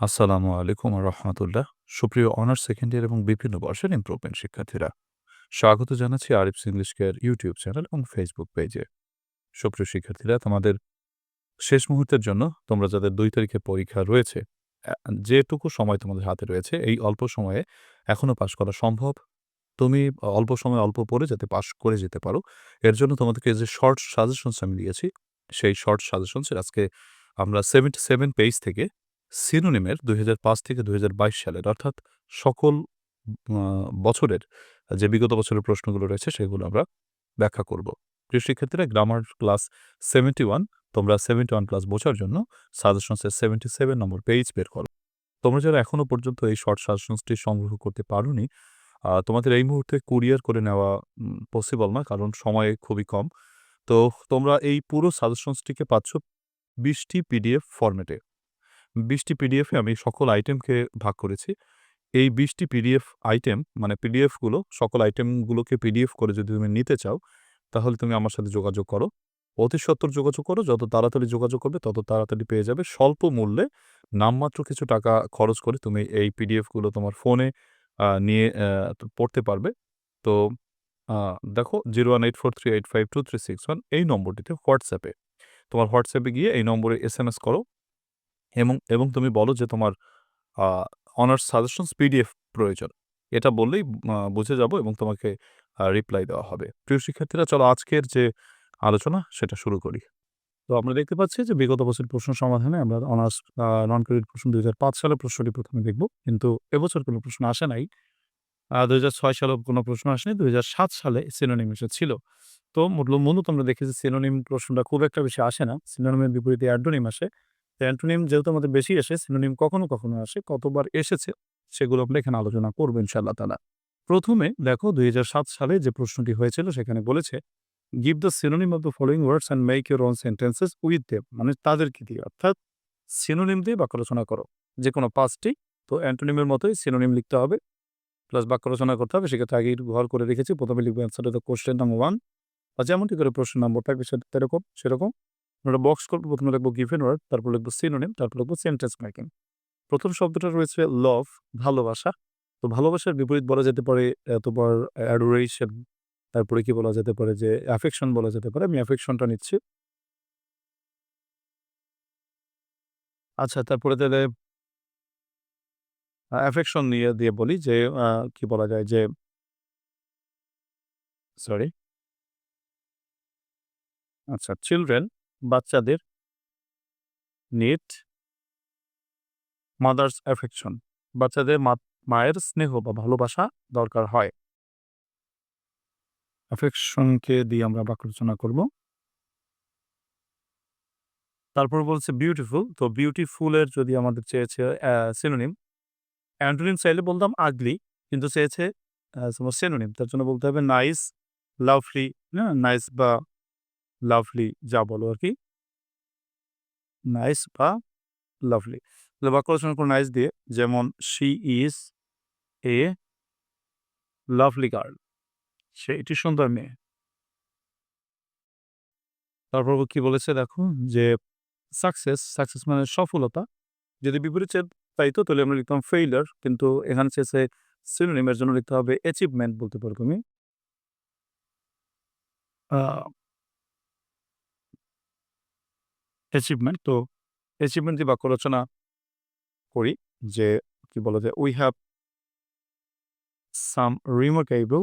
আসসালামু আলাইকুম আর রহমতুল্লাহ। সুপ্রিয় অনার্স সেকেন্ড ইয়ার এবং বিভিন্ন বর্ষের ইম্প্রুভমেন্ট শিক্ষার্থীরা, স্বাগত জানাচ্ছি Arif's English care YouTube channel এবং ফেসবুক পেজে সুপ্রিয় শিক্ষার্থীরা, তোমাদের শেষ মুহূর্তের জন্য তোমরা যাদের দুই তারিখে পরীক্ষা রয়েছে যেটুকু সময় তোমাদের হাতে রয়েছে, এই অল্প সময়ে এখনও পাশ করা সম্ভব। তুমি অল্প সময় অল্প পড়ে যাতে পাশ করে যেতে পারো। এর জন্য তোমাদেরকে যে শর্ট সাজেশনস আমি দিয়েছি, সেই শর্ট সাজেশনসের আজকে আমরা সেভেন্টি সেভেন পেজ থেকে সিনোনিমের দুই হাজার পাঁচ থেকে দু হাজার বাইশ সালের, অর্থাৎ সকল বছরের যে বিগত বছরের প্রশ্নগুলো রয়েছে সেগুলো আমরা ব্যাখ্যা করব। শিক্ষার্থীরা গ্রামার ক্লাস সেভেন্টি ওয়ান তোমরা সেভেন্টি ওয়ান ক্লাস বোঝার জন্য সাজেশনসের সেভেন্টি সেভেন নম্বর পেজ বের করো। তোমরা যারা এখনও পর্যন্ত এই শর্ট সাজেশনসটি সংগ্রহ করতে পারোনি তোমাদের এই মুহূর্তে কুরিয়ার করে নেওয়া পসিবল না, কারণ সময় খুবই কম। তো তোমরা এই পুরো সাজেশনসটিকে পাচ্ছ বিশটি পিডিএফ ফরম্যাটে বিশটি পিডিএফে আমি সকল আইটেমকে ভাগ করেছি। এই বিশটি পিডিএফ আইটেম মানে পিডিএফগুলো সকল আইটেমগুলোকে পিডিএফ করে যদি তুমি নিতে চাও, তাহলে তুমি আমার সাথে যোগাযোগ করো। অতি সত্তর যোগাযোগ করো, যত তাড়াতাড়ি যোগাযোগ করবে, তত তাড়াতাড়ি পেয়ে যাবে। স্বল্প মূল্যে নামমাত্র কিছু টাকা খরচ করে তুমি এই পিডিএফগুলো তোমার ফোনে নিয়ে পড়তে পারবে। তো দেখো zero one eight four three eight five two three six one এই নম্বরটিতে হোয়াটসঅ্যাপে তোমার হোয়াটসঅ্যাপে গিয়ে এই নম্বরে এস এম এস করো। এবং এবং তুমি বলো যে তোমার অনার্স সাজেশনস পিডিএফ প্রয়োজন। এটা বললেই বুঝে যাব এবং তোমাকে রিপ্লাই দেওয়া হবে। প্রিয় শিক্ষার্থীরা, চলো আজকের যে আলোচনা, সেটা শুরু করি। তো আমরা দেখতে পাচ্ছি যে বিগত বছর প্রশ্ন সমাধানে আমরা অনার্স নন ক্রেডিট প্রশ্ন দু হাজার পাঁচ সালে প্রশ্নটি প্রথমে দেখব। কিন্তু এবছর কোনো প্রশ্ন আসে নাই। দুই হাজার ছয় সালে কোনো প্রশ্ন আসেনি। দুই হাজার সাত সালে সিনোনিম এসেছিল। তো মূল, মূলত আমরা দেখেছি সিনোনিম প্রশ্নটা খুব একটা বেশি আসে না। সিনোনিমের বিপরীতে অ্যান্টোনিম আসে। অ্যান্টোনিম যেহেতু আমাদের বেশি এসে সিনোনিম কখনো কখনো আসে, কতবার এসেছে সেগুলো আমরা এখানে আলোচনা করব ইনশাল্লাহ তালা প্রথমে দেখো দুই হাজার সাত সালে যে প্রশ্নটি হয়েছিল সেখানে বলেছে give the synonym of the following words and make your own sentences with them মানে তাদেরকে দিয়ে, অর্থাৎ সিনোনিম দিয়ে বাক্য রচনা করো। যে কোনো পাঁচটি, তো অ্যান্টোনিমের মতোই সিনোনিম লিখতে হবে প্লাস বাক্য রচনা করতে হবে, সেক্ষেত্রে আগেই ঘর করে রেখেছি, প্রথমে লিখব answer the question number one বা যেমনটি করে প্রশ্ন নম্বর থাকবে সেটা সেরকম সেরকম। আমরা বক্স করব প্রথমে লিখব গিভেন ওয়ার্ড তারপর লিখব সিনোনিম তারপর লিখব সেন্টেন্স মেকিং প্রথম শব্দটা রয়েছে লভ ভালোবাসা। তো ভালোবাসার বিপরীত বলা যেতে পারে তোমার অ্যাডোরেশন তারপরে কি বলা যেতে পারে যে অ্যাফেকশন বলা যেতে পারে। আমি অ্যাফেকশনটা নিচ্ছি। আচ্ছা তারপরে তাহলে অ্যাফেকশন নিয়ে, দিয়ে বলি যে কি বলা যায় যে সরি আচ্ছা চিলড্রেন বাচ্চাদের নিড মাদার্স অ্যাফেকশন বাচ্চাদের মায়ের স্নেহ বা ভালোবাসা দরকার হয়। অ্যাফেকশনকে দিয়ে আমরা বাক্য রচনা করব। তারপর বলছে বিউটিফুল তো বিউটিফুলের যদি আমাদের চেয়েছে সিনোনিম অ্যান্টোনিম চাইলে বলতাম আগলি কিন্তু চেয়েছে সিনোনিম তার জন্য বলতে হবে নাইস লাভলি হ্যাঁ নাইস বা লাভলি, যা বলো আর কি। নাইস বা লাভলি। তাহলে বাক্য রচনা নাইস দিয়ে, যেমন she is a lovely girl সে এটি সুন্দর মেয়ে। তারপর কি বলেছে দেখো, যে সাকসেস সাকসেস মানে সফলতা। যদি বিপরীত চেয়ে তাইতো তাহলে আমরা লিখতাম ফেইলার কিন্তু এখানে চেয়েছে সিনোনিমের জন্য লিখতে হবে অ্যাচিভমেন্ট বলতে পারো তুমি। অ্যাচিভমেন্ট তো অ্যাচিভমেন্ট দিয়ে বাক্য রচনা করি যে, কি বলা যায় we have some remarkable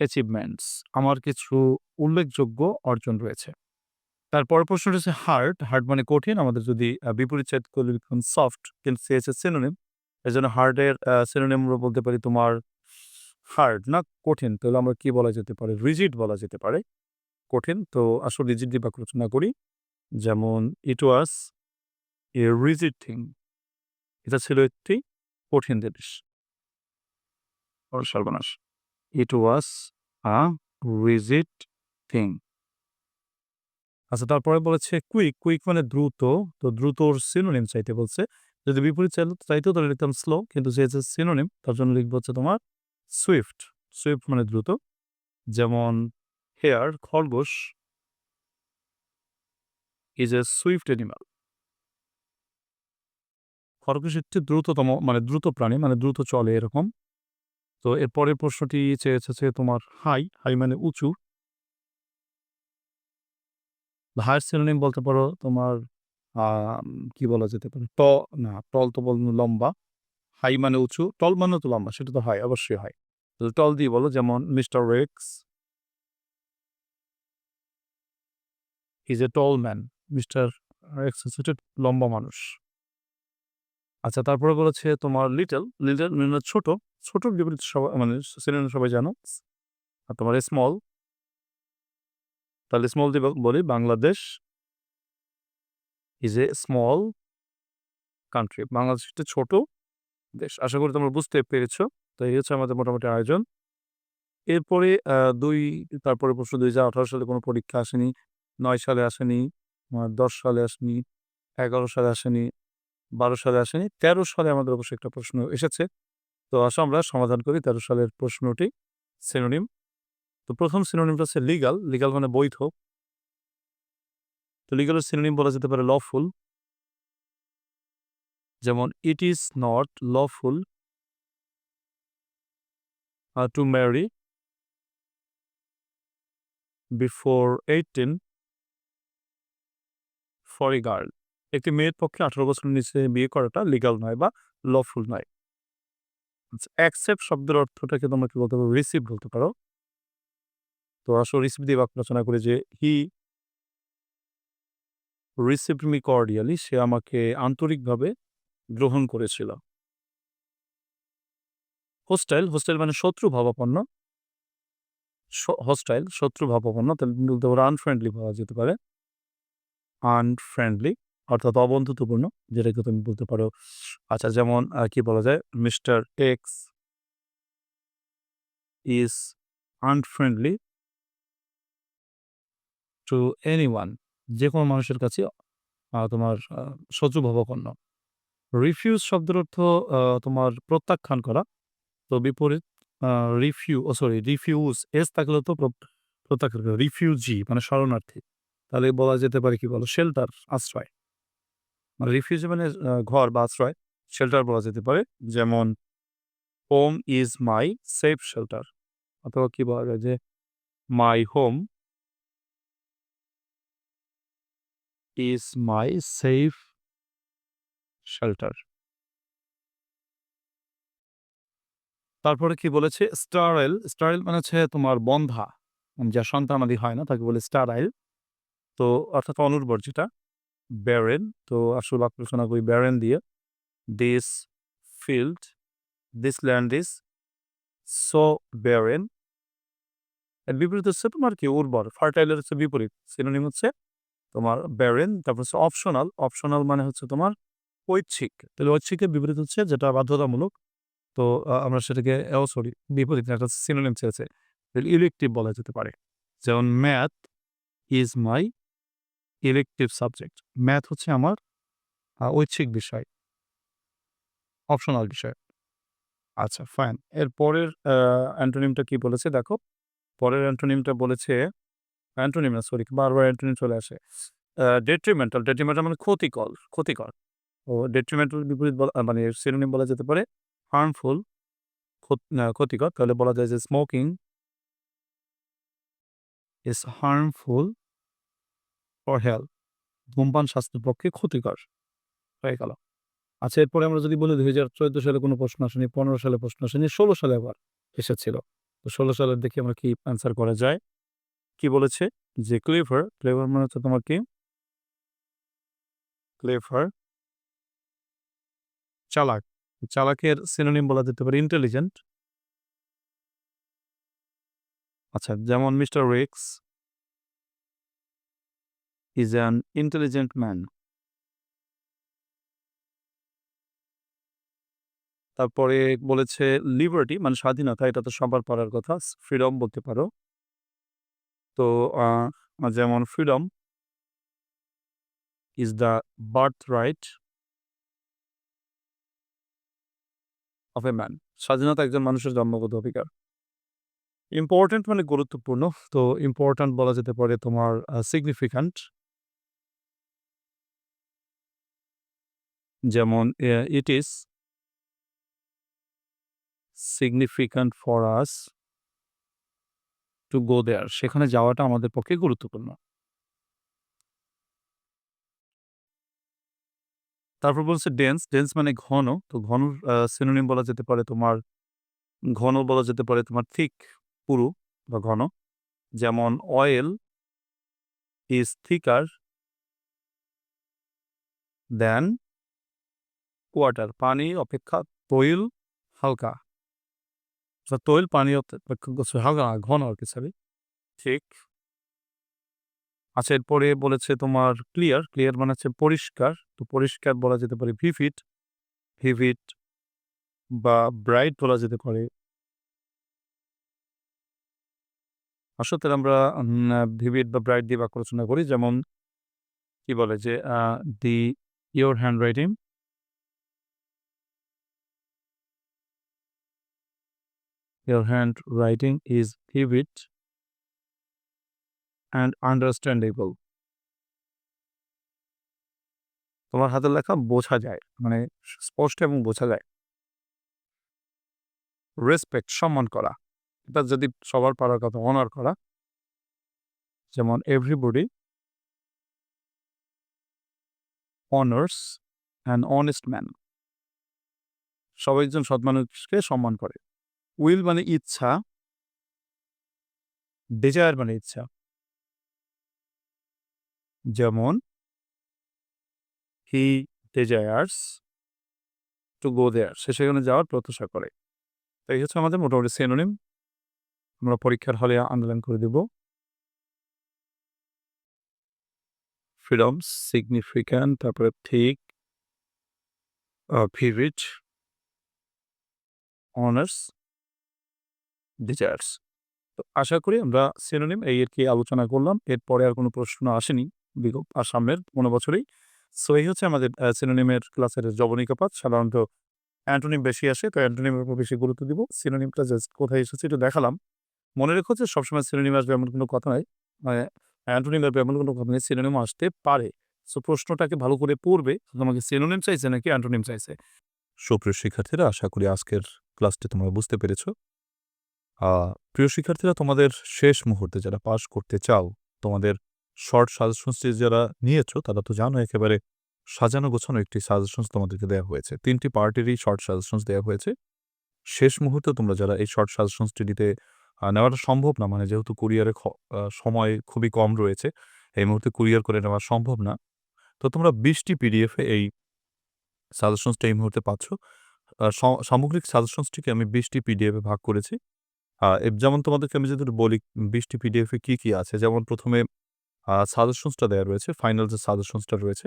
achievements আমার কিছু উল্লেখযোগ্য অর্জন রয়েছে। তারপর প্রশ্ন রয়েছে হার্ড হার্ড মানে কঠিন। আমাদের যদি বিপরীত সাইড করলে লিখুন সফট কিন্তু চেয়েছে সিনোনিম এই জন্য হার্ডের সিনোনিম বলতে পারি তোমার হার্ড না কঠিন। তাহলে আমরা কি বলা যেতে পারে? রিজিড বলা যেতে পারে। কঠিন, তো আসলে রিজিড দিয়ে বাক্য রচনা করি। যেমন ইট ওয়াজ এ রিজিড থিং এটা ছিল একটি কঠিন জিনিস। সর্বনাশ। ইট ওয়াজ আ রিজিড থিং আচ্ছা তারপরে বলেছে কুইক কুইক মানে দ্রুত। তো দ্রুতর সিনোনিম চাইতে বলছে। যদি বিপরীত চাইতো তাহলে লিখতাম স্লো কিন্তু যেহেতু সিনোনিম তার জন্য লিখব হচ্ছে তোমার সুইফট সুইফট মানে দ্রুত, যেমন হেয়ার খরগোশ ইজ এ সুইফট অ্যানিমাল খরগোশ একটি দ্রুততম মানে দ্রুত প্রাণী মানে দ্রুত চলে এরকম। তো এরপরের প্রশ্নটি চেয়েছে তোমার হাই হাই মানে উঁচু। হায়ার সিনোনিম বলতে পারো তোমার কি বলা যেতে পারে? ট, না, টল তো বল লম্বা। হাই মানে উঁচু, টল মানে তো লম্বা, সেটা তো হয়, অবশ্যই হয়। টল দিয়ে বলো, যেমন mister Rex is a tall man, mister Rex হচ্ছে লম্বা মানুষ। আচ্ছা তারপরে বলেছে তোমার লিটল লিটল মানে ছোট ছোট বিপরীত সবাই মানে সিনোনিম সবাই জানো। আর তোমার স্মল তাহলে স্মল দিয়ে বলি Bangladesh is a small country Bangladesh একটা ছোট দেশ আশা করি তোমরা বুঝতে পেরেছ। তো এই হচ্ছে আমাদের মোটামুটি আয়োজন। এরপরে দুই, তারপরে প্রশ্ন, দুই হাজার আঠারো সালে কোনো পরীক্ষা আসেনি, নয় সালে আসেনি দশ সালে আসেনি, এগারো সালে আসেনি, বারো সালে আসেনি, তেরো সালে আমাদের অবশ্যই একটা প্রশ্ন এসেছে। তো আসো আমরা সমাধান করি তেরো সালের প্রশ্নটি সিনোনিম তো প্রথম সিনোনিমটা হচ্ছে লিগাল লিগাল মানে বৈধ। তো লিগালের সিনোনিম বলা যেতে পারে লফুল যেমন it is not lawful to marry before eighteen for girl একটি মেয়ের পক্ষে আঠারো বছরের নিচে বিয়ে করাটা লিগাল নয় বা লফুল নয়। অ্যাকসেপ্ট শব্দের অর্থটাকে তোমরা কি বলতে পারো? রিসিভ বলতে পারো। তো আসলে রিসিভ দিয়ে বাক্য রচনা করে যে হি রিসিভ মি কর্ডিয়ালি সে আমাকে আন্তরিকভাবে গ্রহণ করেছিল। হোস্টাইল হোস্টাইল মানে শত্রু ভাবাপন্ন। হোস্টাইল শত্রু ভাবাপন্ন তাহলে আনফ্রেন্ডলি বলা যেতে পারে। আনফ্রেন্ডলি অর্থাৎ অবন্ধুত্বপূর্ণ যেটাকে তুমি বলতে পারো। আচ্ছা যেমন কি বলা যায়? Mister X is unfriendly to anyone যে কোনো মানুষের কাছে তোমার আহ, শত্রু ভাবাপন্ন। রিফিউজ শব্দের অর্থ তোমার প্রত্যাখ্যান করা। তো বিপরীত রিফিউ ও সরি রিফিউজ এস থাকলে তো প্রত্যাখ্যান করা। রিফিউজি মানে শরণার্থী। তাহলে বলা যেতে পারে কি বলো? শেল্টার আশ্রয়। মানে রিফিউজি মানে ঘর বা আশ্রয়। শেল্টার বলা যেতে পারে। যেমন home is my safe shelter অথবা কি বলা যায় যে my home is my safe shelter তারপরে কি বলেছে? স্টারাইল স্টারাইল মানে হচ্ছে তোমার বন্ধা। যা সন্তানাদি হয় না, তাকে বলে স্টারাইল তো অর্থাৎ অনুর্বর যেটা ব্যারেন তো আসল আলোচনা করি ব্যারেন দিয়ে। This field this land is so barren এর বিপরীত হচ্ছে তোমার কি? উর্বর। ফার্টাইলের হচ্ছে বিপরীত। সিনোনিম হচ্ছে তোমার ব্যারেন তারপর হচ্ছে অপশনাল অপশনাল মানে হচ্ছে তোমার ঐচ্ছিক তাহলে ঐচ্ছিকের বিপরীত হচ্ছে যেটা বাধ্যতামূলক। তো আমরা সেটাকে, ও সরি বিপরীত একটা সিনোনিম চেয়েছে। ইলেকটিভ বলা যেতে পারে। যেমন math is my elective subject math হচ্ছে আমার ঐচ্ছিক বিষয়। অপশনাল বিষয়। আচ্ছা ফাইন এর পরের অ্যান্টোনিমটা কি বলেছে দেখো? পরের অ্যান্টোনিমটা বলেছে অ্যান্টোনিম না সরি বারবার অ্যান্টোনিম চলে আসে। ডেট্রিমেন্টাল ডেট্রিমেন্টাল মানে ক্ষতিকর ক্ষতিকর। ও ডেট্রিমেন্টাল বিপরীত মানে সিনোনিম বলা যেতে পারে হার্মফুল ক্ষতিকর। তাহলে বলা যায় যে smoking is harmful for health ধূমপান স্বাস্থ্যের পক্ষে ক্ষতিকর হয়ে গেল। আচ্ছা এরপরে আমরা যদি বলি দুই হাজার চোদ্দ সালে কোনো প্রশ্ন আসেনি, পনেরো সালে প্রশ্ন আসেনি, ষোলো সালে আবার এসেছিল। তো ষোলো সালের দেখি আমরা কি অ্যান্সার করা যায়? কি বলেছে? যে ক্লেভার ক্লেভার মানে হচ্ছে তোমার কি? ক্লেভার চালাক। চালাকের সিনোনিম বলা যেতে পারে ইন্টেলিজেন্ট আচ্ছা যেমন mister Rex is an intelligent man. তারপরে বলেছে লিবার্টি মানে স্বাধীনতা, এটা তো সবার পারার কথা, ফ্রিডম বলতে পারো। তো যেমন freedom is the birthright of a man স্বাধীনতা একজন মানুষের জন্মগত অধিকার। ইম্পর্ট্যান্ট মানে গুরুত্বপূর্ণ। তো ইম্পর্টেন্ট বলা যেতে পারে তোমার সিগনিফিকান্ট যেমন it is significant for us to go there সেখানে যাওয়াটা আমাদের পক্ষে গুরুত্বপূর্ণ। তারপর বলছে ডেন্স ডেন্স মানে ঘন তো ঘন সিনোনিম বলা যেতে পারে তোমার ঘন বলা যেতে পারে তোমার থিক পুরু বা ঘন। যেমন oil is thicker than water পানি অপেক্ষা তৈল হালকা। আচ্ছা, তৈল পানি অপেক্ষা হালকা ঘন আর কি সরি ঠিক আচ্ছা এরপরে বলেছে তোমার ক্লিয়ার ক্লিয়ার মানে হচ্ছে পরিষ্কার। তো পরিষ্কার বলা যেতে পারে ভিভিট ভিভিট বা ব্রাইট বলা যেতে পারে। আসলে আমরা ভিভিড বা ব্রাইট দিয়ে বাক্য রচনা করি। যেমন, কি বলে যে the your handwriting your hand handwriting is vivid and understandable. তোমার হাতের লেখা বোঝা যায় মানে স্পষ্ট এবং বোঝা যায়। রেসপেক্ট সম্মান করা। এটা যদি সবার পারার কথা অনার করা। যেমন everybody honours and honest man সবাই একজন সৎ মানুষকে সম্মান করে। উইল মানে ইচ্ছা ডিজায়ার মানে ইচ্ছা। যেমন হি ডিজায়ার্স টু গো দেয়ার সে সেখানে যাওয়ার প্রত্যাশা করে। তো এই হচ্ছে আমাদের মোটামুটি সেনোনিম আমরা পরীক্ষার হলে আন্দোলন করে দেব। ফ্রিডম সিগনিফিক্যান্ট তারপরে ঠিক ভিভিড অনার্স ডিজায়ার্স তো আশা করি আমরা সেনোনিম এই আর কি আলোচনা করলাম। এরপরে আর কোনো প্রশ্ন আসেনি। বিগত আর সামনের কোনো বছরেই। সো এই হচ্ছে আমাদের সিনোনিমের ক্লাসের জবনিকাপাত সাধারণত অ্যান্টোনিম বেশি আসে, তো অ্যান্টোনিমের উপর বেশি গুরুত্ব দিব। সিনোনিমটা জাস্ট কোথায় এসেছে একটু দেখালাম। মনে রেখো যে সবসময় সিনোনিম আসবে এমন কোনো কথা নয় মানে অ্যান্টোনিম আসবে এমন কোনো কথা নেই সিনোনিম আসতে পারে। সো প্রশ্নটাকে ভালো করে পড়বে, তোমাকে সিনোনিম চাইছে নাকি অ্যান্টোনিম চাইছে? সুপ্রিয় শিক্ষার্থীরা, আশা করি আজকের ক্লাসটি তোমরা বুঝতে পেরেছ। প্রিয় শিক্ষার্থীরা, তোমাদের শেষ মুহূর্তে যারা পাস করতে চাও, তোমাদের শর্ট সাজেশনস যারা নিয়েছো, তারা তো জানো একেবারে সাজানো গোছানো একটি সাজেশনস তোমাদেরকে দেওয়া হয়েছে। তিনটি পার্টিরই শর্ট সাজেশনস দেওয়া হয়েছে। শেষ মুহূর্তে তোমরা যারা এই শর্ট সাজেশনসটি দিতে নেওয়াটা সম্ভব না মানে যেহেতু কুরিয়ারে সময় খুবই কম রয়েছে, এই মুহূর্তে কুরিয়ার করে নেওয়া সম্ভব না। তো তোমরা বিশটি পিডিএফে এই সাজেশনসটা এই মুহূর্তে পাচ্ছ। সামগ্রিক সাজেশনসটিকে আমি বিশটি পিডিএফে ভাগ করেছি। যেমন তোমাদেরকে আমি যদি বলি, বিশটি পিডিএফে কী কী আছে? যেমন প্রথমে সাজেশনসটা দেওয়া রয়েছে ফাইনাল যে সাজেশনসটা রয়েছে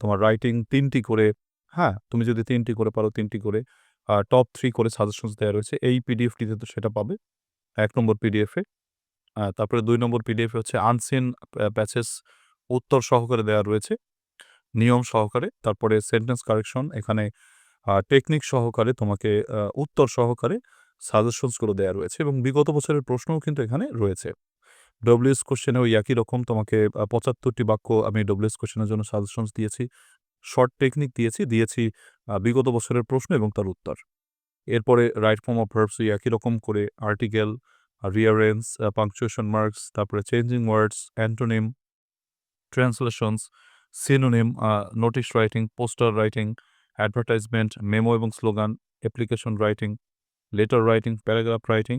তোমার রাইটিং তিনটি করে হ্যাঁ তুমি যদি তিনটি করে পারো, তিনটি করে টপ থ্রি করে সাজেশনস দেওয়া রয়েছে, এই পিডিএফটিতে তো সেটা পাবে, এক নম্বর পিডিএফে তারপরে দুই নম্বর পিডিএফে হচ্ছে আনসিন প্যাচেস উত্তর সহকারে দেওয়া রয়েছে, নিয়ম সহকারে, তারপরে সেন্টেন্স কারেকশন এখানে টেকনিক সহকারে তোমাকে উত্তর সহকারে সাজেশনসগুলো দেওয়া রয়েছে এবং বিগত বছরের প্রশ্নও কিন্তু এখানে রয়েছে। ডব্লিউএস কোশ্চেনে ওই একই রকম। তোমাকে পঁচাত্তরটি বাক্য আমি ডব্লিউএস কোশ্চেনের জন্য সাজেশনস দিয়েছি। শর্ট টেকনিক দিয়েছি দিয়েছি বিগত বছরের প্রশ্ন এবং তার উত্তর। এরপরে রাইট ফর্ম অফ ভার্বস একই রকম করে আর্টিকেল রিয়ারেন্স পাংচুয়েশন মার্কস তারপরে changing words antonym translations synonym notice writing poster writing advertisement memo এবং slogan application writing letter writing paragraph writing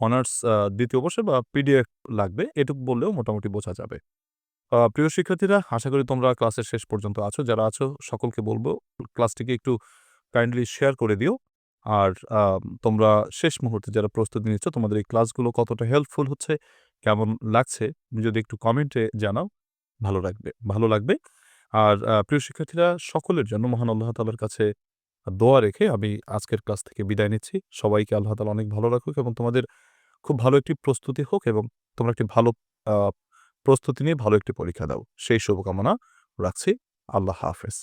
honours দ্বিতীয় বর্ষে বা পিডিএফ লাগবে, এটুকু বললেও মোটামুটি বোঝা যাবে। প্রিয় শিক্ষার্থীরা, আশা করি তোমরা ক্লাসের শেষ পর্যন্ত আছো। যারা আছো, সকলকে বলব, ক্লাসটিকে একটু কাইন্ডলি শেয়ার করে দিও। আর তোমরা শেষ মুহূর্তে যারা প্রস্তুতি নিচ্ছ, তোমাদের এই ক্লাসগুলো কতটা হেল্পফুল হচ্ছে, কেমন লাগছে, যদি একটু কমেন্টে জানাও, ভালো লাগবে ভালো লাগবে। আর প্রিয় শিক্ষার্থীরা, সকলের জন্য মহান আল্লাহ তালার কাছে দোয়া রেখে আমি আজকের ক্লাস থেকে বিদায় নিচ্ছি। সবাইকে আল্লাহ তালা অনেক ভালো রাখুক এবং তোমাদের খুব ভালো একটি প্রস্তুতি হোক এবং তোমরা একটি ভালো প্রস্তুতি নিয়ে ভালো একটি পরীক্ষা দাও। সেই শুভকামনা রাখছি। আল্লাহ হাফেজ।